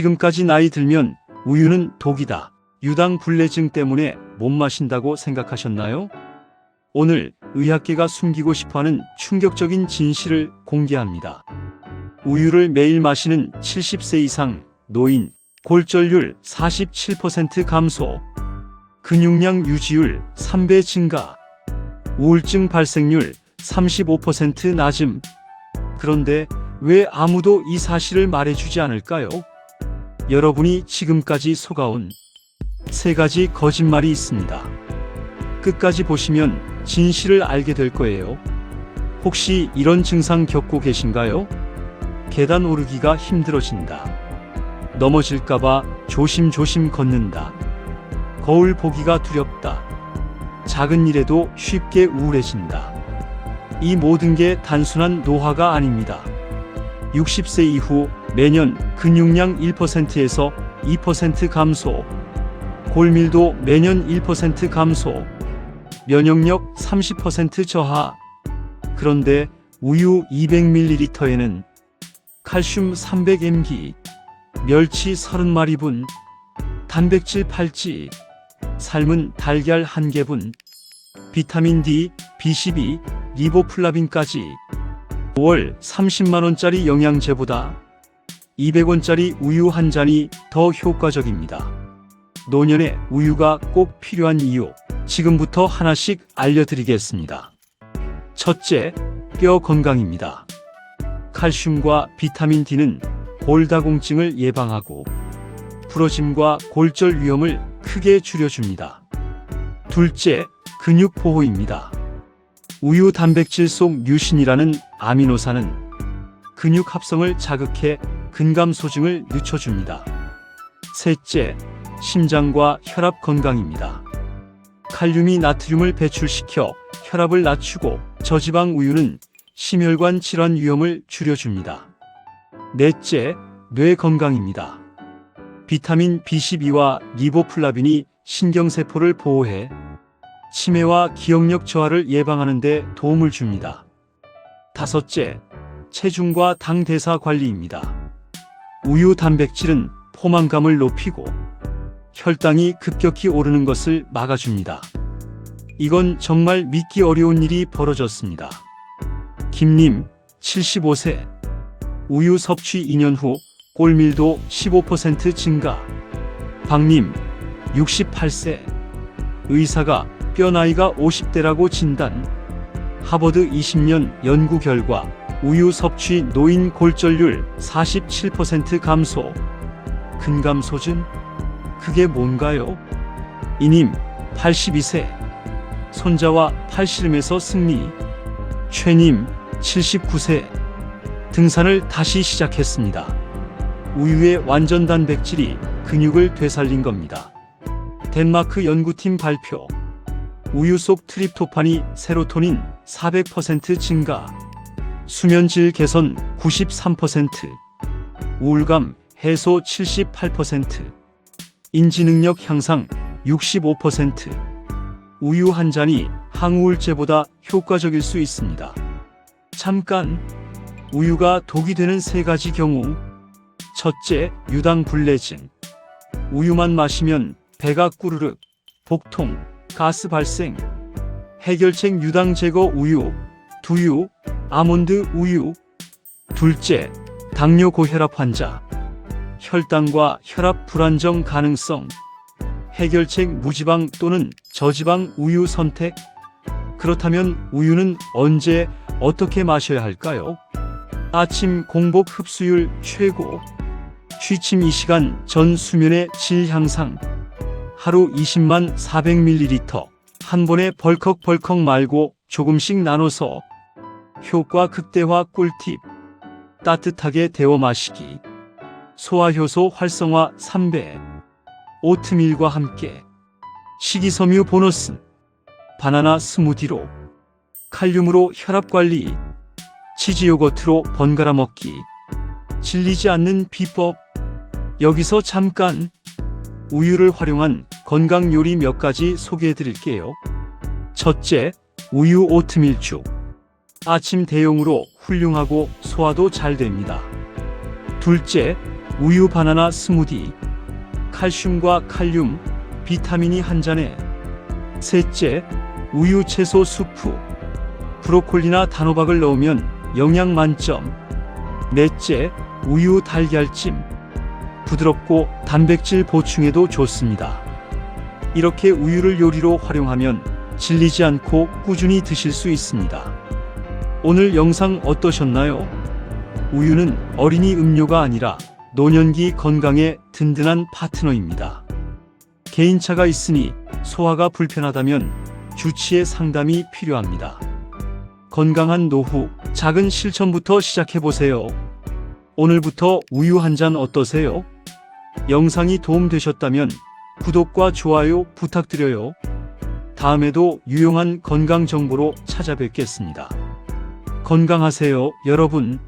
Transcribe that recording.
지금까지 나이 들면 우유는 독이다. 유당 불내증 때문에 못 마신다고 생각하셨나요? 오늘 의학계가 숨기고 싶어하는 충격적인 진실을 공개합니다. 우유를 매일 마시는 70세 이상 노인 골절률 47% 감소, 근육량 유지율 3배 증가, 우울증 발생률 35% 낮음. 그런데 왜 아무도 이 사실을 말해주지 않을까요? 여러분이 지금까지 속아온 세 가지 거짓말이 있습니다. 끝까지 보시면 진실을 알게 될 거예요. 혹시 이런 증상 겪고 계신가요? 계단 오르기가 힘들어진다. 넘어질까봐 조심조심 걷는다. 거울 보기가 두렵다. 작은 일에도 쉽게 우울해진다. 이 모든 게 단순한 노화가 아닙니다. 60세 이후 매년 근육량 1%에서 2% 감소, 골밀도 매년 1% 감소, 면역력 30% 저하. 그런데 우유 200ml에는 칼슘 300mg, 멸치 30마리분, 단백질 8지, 삶은 달걀 1개분, 비타민 D, B12, 리보플라빈까지 5월 30만원짜리 영양제보다 200원짜리 우유 한 잔이 더 효과적입니다. 노년에 우유가 꼭 필요한 이유, 지금부터 하나씩 알려드리겠습니다. 첫째, 뼈 건강입니다. 칼슘과 비타민 D는 골다공증을 예방하고 부러짐과 골절 위험을 크게 줄여줍니다. 둘째, 근육 보호입니다. 우유 단백질 속 류신이라는 아미노산은 근육 합성을 자극해 근감 소증을 늦춰줍니다. 셋째, 심장과 혈압 건강입니다. 칼륨이 나트륨을 배출시켜 혈압을 낮추고 저지방 우유는 심혈관 질환 위험을 줄여줍니다. 넷째, 뇌 건강입니다. 비타민 B12와 리보플라빈이 신경세포를 보호해 치매와 기억력 저하를 예방하는 데 도움을 줍니다. 다섯째, 체중과 당 대사 관리입니다. 우유 단백질은 포만감을 높이고 혈당이 급격히 오르는 것을 막아줍니다. 이건 정말 믿기 어려운 일이 벌어졌습니다. 김님, 75세. 우유 섭취 2년 후 골밀도 15% 증가. 박님, 68세. 의사가 뼈 나이가 50대라고 진단. 하버드 20년 연구 결과 우유 섭취 노인 골절률 47% 감소. 근 감 소진? 그게 뭔가요? 이님, 82세. 손자와 팔씨름에서 승리. 최님, 79세. 등산을 다시 시작했습니다. 우유의 완전 단백질이 근육을 되살린 겁니다. 덴마크 연구팀 발표. 우유 속 트립토판이 세로토닌 400% 증가. 수면질 개선 93%. 우울감 해소 78%. 인지능력 향상 65%. 우유 한 잔이 항우울제보다 효과적일 수 있습니다. 잠깐. 우유가 독이 되는 세 가지 경우. 첫째, 유당불내증. 우유만 마시면 배가 꾸르륵, 복통, 가스 발생. 해결책 유당 제거 우유, 두유, 아몬드 우유. 둘째, 당뇨 고혈압 환자. 혈당과 혈압 불안정 가능성. 해결책 무지방 또는 저지방 우유 선택. 그렇다면 우유는 언제 어떻게 마셔야 할까요? 아침 공복 흡수율 최고. 취침 2시간 전 수면의 질 향상. 하루 20만 400ml. 한 번에 벌컥벌컥 말고 조금씩 나눠서. 효과 극대화 꿀팁. 따뜻하게 데워 마시기. 소화효소 활성화 3배. 오트밀과 함께. 식이섬유 보너스. 바나나 스무디로. 칼륨으로 혈압 관리. 치즈 요거트로 번갈아 먹기. 질리지 않는 비법. 여기서 잠깐 우유를 활용한 건강 요리 몇 가지 소개해 드릴게요. 첫째, 우유 오트밀죽. 아침 대용으로 훌륭하고 소화도 잘 됩니다. 둘째, 우유 바나나 스무디. 칼슘과 칼륨, 비타민이 한 잔에. 셋째, 우유 채소 수프. 브로콜리나 단호박을 넣으면 영양 만점. 넷째, 우유 달걀찜. 부드럽고 단백질 보충에도 좋습니다. 이렇게 우유를 요리로 활용하면 질리지 않고 꾸준히 드실 수 있습니다. 오늘 영상 어떠셨나요? 우유는 어린이 음료가 아니라 노년기 건강에 든든한 파트너입니다. 개인차가 있으니 소화가 불편하다면 주치의 상담이 필요합니다. 건강한 노후, 작은 실천부터 시작해보세요. 오늘부터 우유 한 잔 어떠세요? 영상이 도움되셨다면 구독과 좋아요 부탁드려요. 다음에도 유용한 건강 정보로 찾아뵙겠습니다. 건강하세요, 여러분.